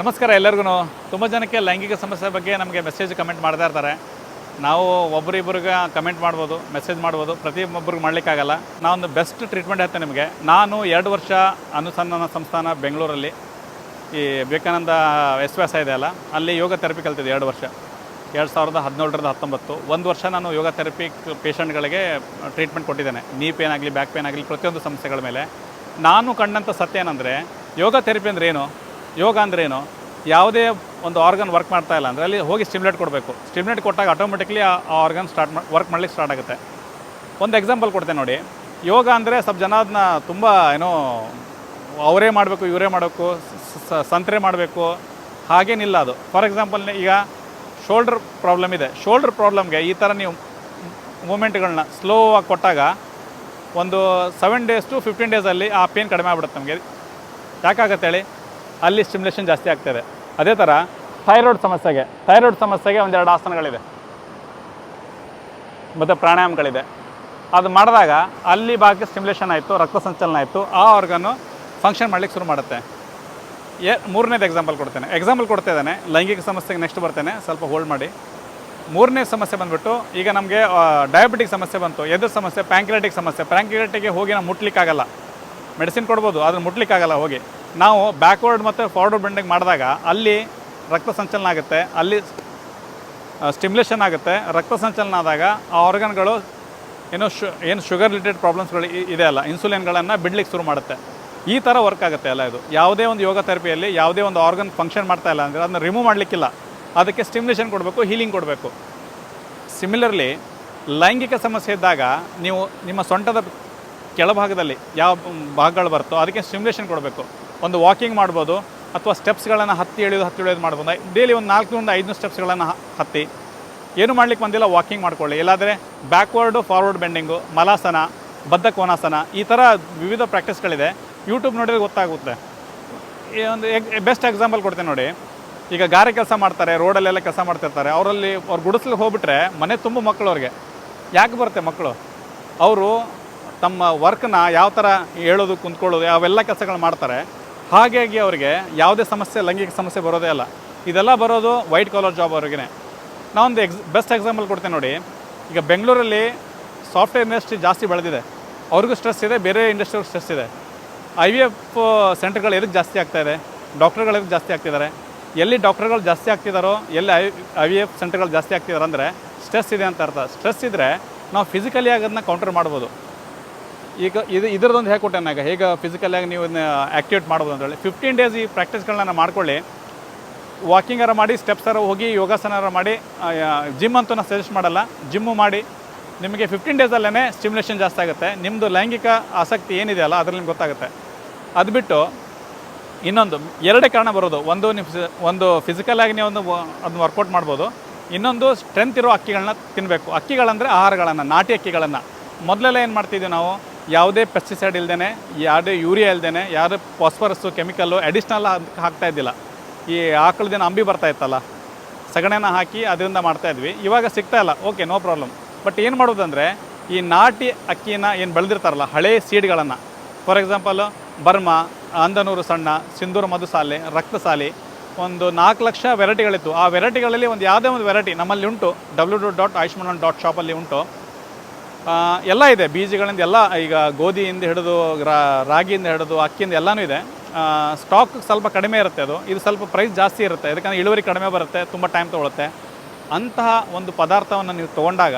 ನಮಸ್ಕಾರ ಎಲ್ಲರಿಗೂ. ತುಂಬ ಜನಕ್ಕೆ ಲೈಂಗಿಕ ಸಮಸ್ಯೆ ಬಗ್ಗೆ ನಮಗೆ ಮೆಸೇಜ್ ಕಮೆಂಟ್ ಮಾಡ್ತಾ ಇರ್ತಾರೆ. ನಾವು ಒಬ್ಬರಿಬ್ಬರಿಗೆ ಕಮೆಂಟ್ ಮಾಡ್ಬೋದು ಮೆಸೇಜ್ ಮಾಡ್ಬೋದು, ಪ್ರತಿಯೊಬ್ಬರಿಗೆ ಮಾಡಲಿಕ್ಕಾಗಲ್ಲ. ನಾವೊಂದು ಬೆಸ್ಟ್ ಟ್ರೀಟ್ಮೆಂಟ್ ಹೇಳ್ತೇನೆ ನಿಮಗೆ. ನಾನು ಎರಡು ವರ್ಷ ಅನುಸಂಧಾನ ಸಂಸ್ಥಾನ ಬೆಂಗಳೂರಲ್ಲಿ. ಈ ವಿವೇಕಾನಂದ ಎಸ್ ವ್ಯಾಸ ಇದೆ ಅಲ್ಲ, ಅಲ್ಲಿ ಯೋಗ ಥೆರಪಿ ಕಲ್ತಿದ್ದೆ ಎರಡು ವರ್ಷ. ಎರಡು ಸಾವಿರದ ಹದಿನೇಳರಿಂದ ಹತ್ತೊಂಬತ್ತು. ಒಂದು ವರ್ಷ ನಾನು ಯೋಗ ಥೆರಪಿ ಪೇಷಂಟ್ಗಳಿಗೆ ಟ್ರೀಟ್ಮೆಂಟ್ ಕೊಟ್ಟಿದ್ದೇನೆ. ನೀ ಪೇನ್ ಆಗಲಿ ಬ್ಯಾಕ್ ಪೇನ್ ಆಗಲಿ, ಪ್ರತಿಯೊಂದು ಸಮಸ್ಯೆಗಳ ಮೇಲೆ. ನಾನು ಕಂಡಂಥ ಸತ್ಯ ಏನಂದರೆ, ಯೋಗ ಥೆರಪಿ ಅಂದರೆ ಏನು? ಯೋಗ ಅಂದ್ರೇನು ಯಾವುದೇ ಒಂದು ಆರ್ಗನ್ ವರ್ಕ್ ಮಾಡ್ತಾ ಇಲ್ಲ ಅಂದರೆ ಅಲ್ಲಿ ಹೋಗಿ ಸ್ಟಿಮ್ಯುಲೇಟ್ ಕೊಡಬೇಕು. ಸ್ಟಿಮ್ಯುಲೇಟ್ ಕೊಟ್ಟಾಗ ಆಟೋಮೆಟಿಕ್ಲಿ ಆ ಆರ್ಗನ್ ಸ್ಟಾರ್ಟ್ ವರ್ಕ್ ಮಾಡ್ಲಿಕ್ಕೆ ಸ್ಟಾರ್ಟ್ ಆಗುತ್ತೆ. ಒಂದು ಎಕ್ಸಾಂಪಲ್ ಕೊಡ್ತೇನೆ ನೋಡಿ. ಯೋಗ ಅಂದರೆ ಸ್ವಲ್ಪ ಜನ ಅದನ್ನ ತುಂಬ, ಏನೋ, ಅವರೇ ಮಾಡಬೇಕು, ಇವರೇ ಮಾಡಬೇಕು ಸಂತ್ರೆ ಮಾಡಬೇಕು. ಹಾಗೇನಿಲ್ಲ ಅದು. ಫಾರ್ ಎಕ್ಸಾಂಪಲ್ ಈಗ ಶೋಲ್ಡ್ರ್ ಪ್ರಾಬ್ಲಮ್ ಇದೆ. ಶೋಲ್ಡ್ರ್ ಪ್ರಾಬ್ಲಮ್ಗೆ ಈ ಥರ ನೀವು ಮೂಮೆಂಟ್ಗಳನ್ನ ಸ್ಲೋ ಆಗಿ ಕೊಟ್ಟಾಗ ಒಂದು ಸೆವೆನ್ ಡೇಸ್ ಟು ಫಿಫ್ಟೀನ್ ಡೇಸಲ್ಲಿ ಆ ಪೇನ್ ಕಡಿಮೆ ಆಗ್ಬಿಡುತ್ತೆ ನಮಗೆ. ಯಾಕಾಗತ್ತೆ ಹೇಳಿ? ಅಲ್ಲಿ ಸ್ಟಿಮ್ಯುಲೇಷನ್ ಜಾಸ್ತಿ ಆಗ್ತದೆ. ಅದೇ ಥರ ಥೈರಾಯ್ಡ್ ಸಮಸ್ಯೆಗೆ ಥೈರಾಯ್ಡ್ ಸಮಸ್ಯೆಗೆ ಒಂದೆರಡು ಆಸನಗಳಿದೆ ಮತ್ತು ಪ್ರಾಣಾಯಾಮಗಳಿದೆ. ಅದು ಮಾಡಿದಾಗ ಅಲ್ಲಿ ಭಾಗಕ್ಕೆ ಸ್ಟಿಮ್ಯುಲೇಷನ್ ಆಯಿತು, ರಕ್ತ ಸಂಚಲನ ಆಯಿತು, ಆ ಆರ್ಗನ್ನು ಫಂಕ್ಷನ್ ಮಾಡ್ಲಿಕ್ಕೆ ಶುರು ಮಾಡುತ್ತೆ. ಎ, ಮೂರನೇದು ಎಕ್ಸಾಂಪಲ್ ಕೊಡ್ತೇನೆ. ಎಕ್ಸಾಂಪಲ್ ಕೊಡ್ತಾ ಇದ್ದಾನೆ, ಲೈಂಗಿಕ ಸಮಸ್ಯೆಗೆ ನೆಕ್ಸ್ಟ್ ಬರ್ತೇನೆ, ಸ್ವಲ್ಪ ಹೋಲ್ಡ್ ಮಾಡಿ. ಮೂರನೇ ಸಮಸ್ಯೆ ಬಂದುಬಿಟ್ಟು, ಈಗ ನಮಗೆ ಡಯಾಬಿಟಿಕ್ ಸಮಸ್ಯೆ ಬಂತು, ಎದುರು ಸಮಸ್ಯೆ ಪ್ಯಾಂಕ್ರೆಟಿಕ್ ಸಮಸ್ಯೆ ಪ್ಯಾಂಕ್ರೆಟಿಗೆ ಹೋಗಿ ನಾವು ಮುಟ್ಲಿಕ್ಕಾಗಲ್ಲ. ಮೆಡಿಸಿನ್ ಕೊಡ್ಬೋದು ಅದನ್ನು ಮುಟ್ಲಿಕ್ಕಾಗಲ್ಲ ಹೋಗಿ. ನಾವು ಬ್ಯಾಕ್ವರ್ಡ್ ಮತ್ತು ಫಾರ್ವರ್ಡ್ ಬೆಂಡಿಂಗ್ ಮಾಡಿದಾಗ ಅಲ್ಲಿ ರಕ್ತ ಸಂಚಲನ ಆಗುತ್ತೆ, ಅಲ್ಲಿ ಸ್ಟಿಮ್ಯುಲೇಷನ್ ಆಗುತ್ತೆ. ರಕ್ತ ಸಂಚಲನ ಆದಾಗ ಆ ಆರ್ಗನ್ಗಳು ಏನು ಶು, ಏನು ಶುಗರ್ ರಿಲೇಟೆಡ್ ಪ್ರಾಬ್ಲಮ್ಸ್ಗಳು ಇದೆ ಅಲ್ಲ ಇನ್ಸುಲಿನ್ಗಳನ್ನು ಬಿಡ್ಲಿಕ್ಕೆ ಶುರು ಮಾಡುತ್ತೆ. ಈ ಥರ ವರ್ಕ್ ಆಗುತ್ತೆ ಅಲ್ಲ ಇದು. ಯಾವುದೇ ಒಂದು ಯೋಗ ಥೆರಪಿಯಲ್ಲಿ ಯಾವುದೇ ಒಂದು ಆರ್ಗನ್ ಫಂಕ್ಷನ್ ಮಾಡ್ತಾ ಇಲ್ಲ ಅಂದರೆ ಅದನ್ನ ರಿಮೂವ್ ಮಾಡಲಿಕ್ಕಿಲ್ಲ. ಅದಕ್ಕೆ ಸ್ಟಿಮ್ಯುಲೇಷನ್ ಕೊಡಬೇಕು ಹೀಲಿಂಗ್ ಕೊಡಬೇಕು. ಸಿಮಿಲರ್ಲಿ ಲೈಂಗಿಕ ಸಮಸ್ಯೆ ಇದ್ದಾಗ ನೀವು ನಿಮ್ಮ ಸೊಂಟದ ಕೆಳಭಾಗದಲ್ಲಿ ಯಾವ ಭಾಗಗಳು ಬರುತ್ತೋ ಅದಕ್ಕೆ ಸ್ಟಿಮ್ಯುಲೇಷನ್ ಕೊಡಬೇಕು. ಒಂದು ವಾಕಿಂಗ್ ಮಾಡ್ಬೋದು ಅಥವಾ ಸ್ಟೆಪ್ಸ್ಗಳನ್ನು ಹತ್ತಿ ಎಳೆಯೋದು ಹತ್ತಿ ಎಳೆಯೋದು ಮಾಡ್ಬೋದು. ಡೈಲಿ ಒಂದು ನಾಲ್ಕರಿಂದ ಐದು ಸ್ಟೆಪ್ಸ್ಗಳನ್ನು ಹತ್ತಿ. ಏನು ಮಾಡ್ಲಿಕ್ಕೆ ಬಂದಿಲ್ಲ ವಾಕಿಂಗ್ ಮಾಡ್ಕೊಳ್ಳಿ. ಇಲ್ಲಾದರೆ ಬ್ಯಾಕ್ವರ್ಡು ಫಾರ್ವರ್ಡ್ ಬೆಂಡಿಂಗು ಮಲಾಸನ ಬದ್ಧ ಕೋನಾಸನ ಈ ಥರ ವಿವಿಧ ಪ್ರಾಕ್ಟೀಸ್ಗಳಿದೆ ಯೂಟ್ಯೂಬ್ ನೋಡಿದ್ರೆ ಗೊತ್ತಾಗುತ್ತೆ. ಈ ಒಂದು ಬೆಸ್ಟ್ ಎಕ್ಸಾಂಪಲ್ ಕೊಡ್ತೇನೆ ನೋಡಿ. ಈಗ ಗಾರೆ ಕೆಲಸ ಮಾಡ್ತಾರೆ ರೋಡಲ್ಲೆಲ್ಲ ಕೆಲಸ ಮಾಡ್ತಿರ್ತಾರೆ. ಅವರಲ್ಲಿ ಅವ್ರು ಗುಡಿಸ್ಲಿಕ್ಕೆ ಹೋಗ್ಬಿಟ್ರೆ ಮನೆ ತುಂಬ ಮಕ್ಕಳು ಅವ್ರಿಗೆ. ಯಾಕೆ ಬರುತ್ತೆ ಮಕ್ಕಳು ಅವರು ತಮ್ಮ ವರ್ಕ್ನ ಯಾವ ಥರ ಹೇಳೋದು, ಕುಂತ್ಕೊಳ್ಳೋದು, ಅವೆಲ್ಲ ಕೆಲಸಗಳು ಮಾಡ್ತಾರೆ. ಹಾಗಾಗಿ ಅವರಿಗೆ ಯಾವುದೇ ಸಮಸ್ಯೆ, ಲೈಂಗಿಕ ಸಮಸ್ಯೆ ಬರೋದೇ ಇಲ್ಲ ಇದೆಲ್ಲ ಬರೋದು ವೈಟ್ ಕಾಲರ್ ಜಾಬ್ ಅವ್ರಿಗೆ ನಾವೊಂದು ಎಕ್ಸ್ ಬೆಸ್ಟ್ ಎಕ್ಸಾಂಪಲ್ ಕೊಡ್ತೇನೆ ನೋಡಿ. ಈಗ ಬೆಂಗಳೂರಲ್ಲಿ ಸಾಫ್ಟ್ವೇರ್ ಇಂಡಸ್ಟ್ರಿ ಜಾಸ್ತಿ ಬೆಳೆದಿದೆ. ಅವ್ರಿಗೂ ಸ್ಟ್ರೆಸ್ ಇದೆ, ಬೇರೆ ಇಂಡಸ್ಟ್ರಿಗೂ ಸ್ಟ್ರೆಸ್ ಇದೆ. ಐ ವಿ ಎಫ್ ಸೆಂಟರ್ಗಳು ಎದಕ್ಕೆ ಜಾಸ್ತಿ ಆಗ್ತಾ ಇದೆ? ಡಾಕ್ಟರ್ಗಳು ಎದಕ್ಕೆ ಜಾಸ್ತಿ ಆಗ್ತಿದ್ದಾರೆ? ಎಲ್ಲಿ ಡಾಕ್ಟರ್ಗಳು ಜಾಸ್ತಿ ಆಗ್ತಿದ್ದಾರೋ ಎಲ್ಲಿ ಐ ಐ ವಿ ಎಫ್ ಸೆಂಟರ್ಗಳು ಜಾಸ್ತಿ ಆಗ್ತಿದ್ದಾರೆ ಅಂದರೆ ಸ್ಟ್ರೆಸ್ ಇದೆ ಅಂತ ಅರ್ಥ. ಸ್ಟ್ರೆಸ್ ಇದ್ದರೆ ನಾವು ಫಿಸಿಕಲಿ ಆಗೋದನ್ನ ಕೌಂಟರ್ ಮಾಡ್ಬೋದು. ಈಗ ಇದು ಇದರದೊಂದು ಹೇಗೆ ಕೊಟ್ಟೆ ನನಗೆ? ಹೇಗೆ ಫಿಸಿಕಲಾಗಿ ನೀವು ಇದನ್ನ ಆ್ಯಕ್ಟಿವೇಟ್ ಮಾಡ್ಬೋದು ಅಂತೇಳಿ ಫಿಫ್ಟೀನ್ ಡೇಸ್ ಈ ಪ್ರಾಕ್ಟೀಸ್ಗಳನ್ನ ಮಾಡ್ಕೊಳ್ಳಿ. ವಾಕಿಂಗಾರ ಮಾಡಿ ಸ್ಟೆಪ್ಸಾರ ಹೋಗಿ ಯೋಗಾಸನಾರ ಮಾಡಿ ಜಿಮ್ ಅಂತೂ ನಾನು ಸಜೆಸ್ಟ್ ಮಾಡಲ್ಲ. ಜಿಮ್ಮು ಮಾಡಿ. ನಿಮಗೆ ಫಿಫ್ಟೀನ್ ಡೇಸಲ್ಲೇ ಸ್ಟಿಮ್ಯುಲೇಷನ್ ಜಾಸ್ತಿ ಆಗುತ್ತೆ. ನಿಮ್ಮದು ಲೈಂಗಿಕ ಆಸಕ್ತಿ ಏನಿದೆಯಲ್ಲ ಅದ್ರಲ್ಲಿ ನಿಮ್ಗೆ ಗೊತ್ತಾಗುತ್ತೆ. ಅದು ಬಿಟ್ಟು ಇನ್ನೊಂದು, ಎರಡೇ ಕಾರಣ ಬರೋದು. ಒಂದು ನಿಮ್ಮ ಒಂದು ಫಿಸಿಕಲಾಗಿ ನೀವು ಒಂದು, ಅದನ್ನ ವರ್ಕೌಟ್ ಮಾಡ್ಬೋದು. ಇನ್ನೊಂದು ಸ್ಟ್ರೆಂತ್ ಇರೋ ಅಕ್ಕಿಗಳನ್ನ ತಿನ್ನಬೇಕು ಅಕ್ಕಿಗಳಂದರೆ ಆಹಾರಗಳನ್ನು, ನಾಟಿ ಅಕ್ಕಿಗಳನ್ನು. ಮೊದಲೆಲ್ಲ ಏನು ಮಾಡ್ತಿದ್ವಿ ನಾವು? ಯಾವುದೇ ಪೆಸ್ಟಿಸೈಡ್ ಇಲ್ದೇ ಯಾವುದೇ ಯೂರಿಯಾ ಇಲ್ದೇ ಯಾರು ಫಾಸ್ಫರಸ್ಸು ಕೆಮಿಕಲ್ಲು ಅಡಿಷ್ನಲ್ ಹಾಕ್ತಾ ಇದ್ದಿಲ್ಲ. ಈ ಆಕಳದಿನ ಅಂಬಿ ಬರ್ತಾ ಇತ್ತಲ್ಲ, ಸಗಣಿನ ಹಾಕಿ ಅದರಿಂದ ಮಾಡ್ತಾ ಇದ್ವಿ. ಇವಾಗ ಸಿಗ್ತಾ ಇಲ್ಲ. ಓಕೆ ನೋ ಪ್ರಾಬ್ಲಮ್ ಬಟ್ ಏನು ಮಾಡೋದಂದರೆ, ಈ ನಾಟಿ ಅಕ್ಕಿನ ಏನು ಬೆಳೆದಿರ್ತಾರಲ್ಲ, ಹಳೆ ಸೀಡ್ಗಳನ್ನು ಫಾರ್ ಎಕ್ಸಾಂಪಲ್ ಬರ್ಮಾ, ಅಂದನೂರು ಸಣ್ಣ, ಸಿಂಧೂರು ಮಧುಸಾಲೆ, ರಕ್ತಸಾಲಿ, ಒಂದು ನಾಲ್ಕು ಲಕ್ಷ ವೆರೈಟಿಗಳಿತ್ತು ಆ ವೆರೈಟಿಗಳಲ್ಲಿ ಒಂದು ಯಾವುದೇ ಒಂದು ವೆರೈಟಿ ನಮ್ಮಲ್ಲಿ ಉಂಟು. W W dot Ayushman dot ಶಾಪಲ್ಲಿ ಉಂಟು. ಎಲ್ಲ ಇದೆ. ಬೀಜಗಳಿಂದ ಎಲ್ಲ, ಈಗ ಗೋಧಿಯಿಂದ ಹಿಡಿದು, ರಾ- ರಾಗಿಯಿಂದ ಹಿಡಿದು, ಅಕ್ಕಿಯಿಂದ ಎಲ್ಲನೂ ಇದೆ. ಸ್ಟಾಕ್ ಸ್ವಲ್ಪ ಕಡಿಮೆ ಇರುತ್ತೆ ಅದು. ಇದು ಸ್ವಲ್ಪ ಪ್ರೈಸ್ ಜಾಸ್ತಿ ಇರುತ್ತೆ. ಯಾಕಂದರೆ ಇಳುವರಿ ಕಡಿಮೆ ಬರುತ್ತೆ, ತುಂಬ ಟೈಮ್ ತೊಗೊಳುತ್ತೆ. ಅಂತಹ ಒಂದು ಪದಾರ್ಥವನ್ನು ನೀವು ತೊಗೊಂಡಾಗ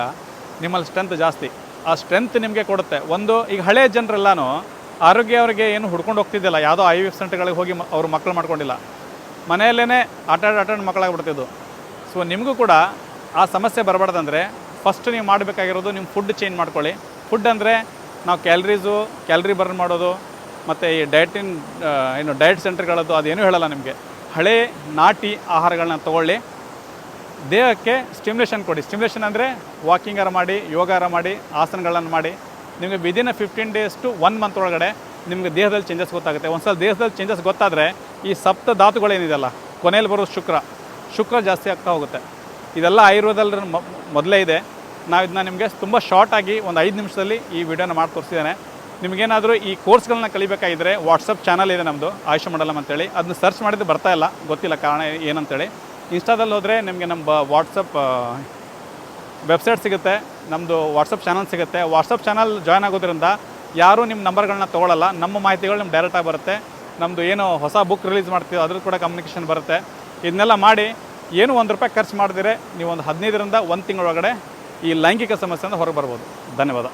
ನಿಮ್ಮಲ್ಲಿ ಸ್ಟ್ರೆಂತ್ ಜಾಸ್ತಿ. ಆ ಸ್ಟ್ರೆಂತ್ ನಿಮಗೆ ಕೊಡುತ್ತೆ. ಒಂದು, ಈಗ ಹಳೆಯ ಜನರೆಲ್ಲನೂ ಆರೋಗ್ಯ ಅವರಿಗೆ ಏನು ಹುಡ್ಕೊಂಡು ಹೋಗ್ತಿದ್ದಿಲ್ಲ. ಯಾವುದೋ ಐ ವಿ ಎಫ್ ಸೆಂಟರ್ಗಳಿಗೆ ಹೋಗಿ ಅವರು ಮಕ್ಕಳು ಮಾಡ್ಕೊಂಡಿಲ್ಲ. ಮನೆಯಲ್ಲೇ ಆಟಾಡಿ ಆಟಾಡಿ ಮಕ್ಕಳಾಗ್ಬಿಡ್ತಿದ್ದು. ಸೊ ನಿಮಗೂ ಕೂಡ ಆ ಸಮಸ್ಯೆ ಬರಬಾರ್ದಂದ್ರೆ ಫಸ್ಟ್ ನೀವು ಮಾಡಬೇಕಾಗಿರೋದು ನಿಮ್ಮ ಫುಡ್ ಚೇಂಜ್ ಮಾಡ್ಕೊಳ್ಳಿ. ಫುಡ್ ಅಂದರೆ ನಾವು ಕ್ಯಾಲ್ರೀಸು ಕ್ಯಾಲ್ರಿ ಬರ್ನ್ ಮಾಡೋದು, ಮತ್ತು ಈ ಡಯಟಿನ್ ಏನು ಡಯಟ್ ಸೆಂಟರ್ಗಳದ್ದು ಅದೇನು ಹೇಳಲ್ಲ ನಿಮಗೆ. ಹಳೆ, ನಾಟಿ ಆಹಾರಗಳನ್ನ ತೊಗೊಳ್ಳಿ. ದೇಹಕ್ಕೆ ಸ್ಟಿಮ್ಯುಲೇಷನ್ ಕೊಡಿ. ಸ್ಟಿಮ್ಯುಲೇಷನ್ ಅಂದರೆ ವಾಕಿಂಗಾರ ಮಾಡಿ ಯೋಗಾರ ಮಾಡಿ, ಆಸನಗಳನ್ನು ಮಾಡಿ. ನಿಮಗೆ within fifteen days to one month ಒಳಗಡೆ ನಿಮಗೆ ದೇಹದಲ್ಲಿ ಚೇಂಜಸ್ ಗೊತ್ತಾಗುತ್ತೆ. ಒಂದ್ಸಲ ದೇಹದಲ್ಲಿ ಚೇಂಜಸ್ ಗೊತ್ತಾದರೆ ಈ ಸಪ್ತ ಧಾತುಗಳೇನಿದೆಯಲ್ಲ ಕೊನೆಯಲ್ಲಿ ಬರೋ ಶುಕ್ರ ಶುಕ್ರ ಜಾಸ್ತಿ ಆಗ್ತಾ ಹೋಗುತ್ತೆ. ಇದೆಲ್ಲ ಆಯುರ್ವೇದದಲ್ಲಿ ಮೊದಲೇ ಇದೆ. ನಾವು ಇದನ್ನ ನಿಮಗೆ ತುಂಬ ಶಾರ್ಟಾಗಿ ಒಂದು ಐದು ನಿಮಿಷದಲ್ಲಿ ಈ ವಿಡಿಯೋನ ಮಾಡಿ ತೋರಿಸಿದ್ದೇನೆ. ನಿಮಗೇನಾದರೂ ಈ ಕೋರ್ಸ್ಗಳನ್ನ ಕಲಿಬೇಕಾಗಿದ್ದರೆ ವಾಟ್ಸಪ್ ಚಾನಲ್ ಇದೆ ನಮ್ಮದು ಆಯುಷ ಮಂಡಲಂ ಅಂತೇಳಿ. ಅದನ್ನ ಸರ್ಚ್ ಮಾಡಿದ್ದು ಬರ್ತಾ ಇಲ್ಲ, ಗೊತ್ತಿಲ್ಲ ಕಾರಣ ಏನಂತೇಳಿ. ಇನ್ಸ್ಟಾದಲ್ಲಿ ಹೋದರೆ ನಿಮಗೆ ನಮ್ಮ ವಾಟ್ಸಪ್ ವೆಬ್ಸೈಟ್ ಸಿಗುತ್ತೆ ನಮ್ಮದು ವಾಟ್ಸಪ್ ಚಾನಲ್ ಸಿಗುತ್ತೆ. ವಾಟ್ಸಪ್ ಚಾನಲ್ ಜಾಯ್ನ್ ಆಗೋದ್ರಿಂದ ಯಾರೂ ನಿಮ್ಮ ನಂಬರ್ಗಳನ್ನ ತೊಗೊಳ್ಳಲ್ಲ ನಮ್ಮ ಮಾಹಿತಿಗಳು ನಿಮ್ಗೆ ಡೈರೆಕ್ಟಾಗಿ ಬರುತ್ತೆ. ನಮ್ಮದು ಏನು ಹೊಸ ಬುಕ್ ರಿಲೀಸ್ ಮಾಡ್ತೀವಿ ಅದ್ರದ್ದು ಕೂಡ ಕಮ್ಯುನಿಕೇಷನ್ ಬರುತ್ತೆ. ಇದನ್ನೆಲ್ಲ ಮಾಡಿ ಏನು ಒಂದು ರೂಪಾಯಿ ಖರ್ಚು ಮಾಡಿದರೆ, ನೀವು ಒಂದು ಹದಿನೈದರಿಂದ ಒಂದು ತಿಂಗಳೊಳಗಡೆ ಈ ಲೈಂಗಿಕ ಸಮಸ್ಯೆಯಿಂದ ಹೊರಗೆ ಬರ್ಬೋದು. ಧನ್ಯವಾದ.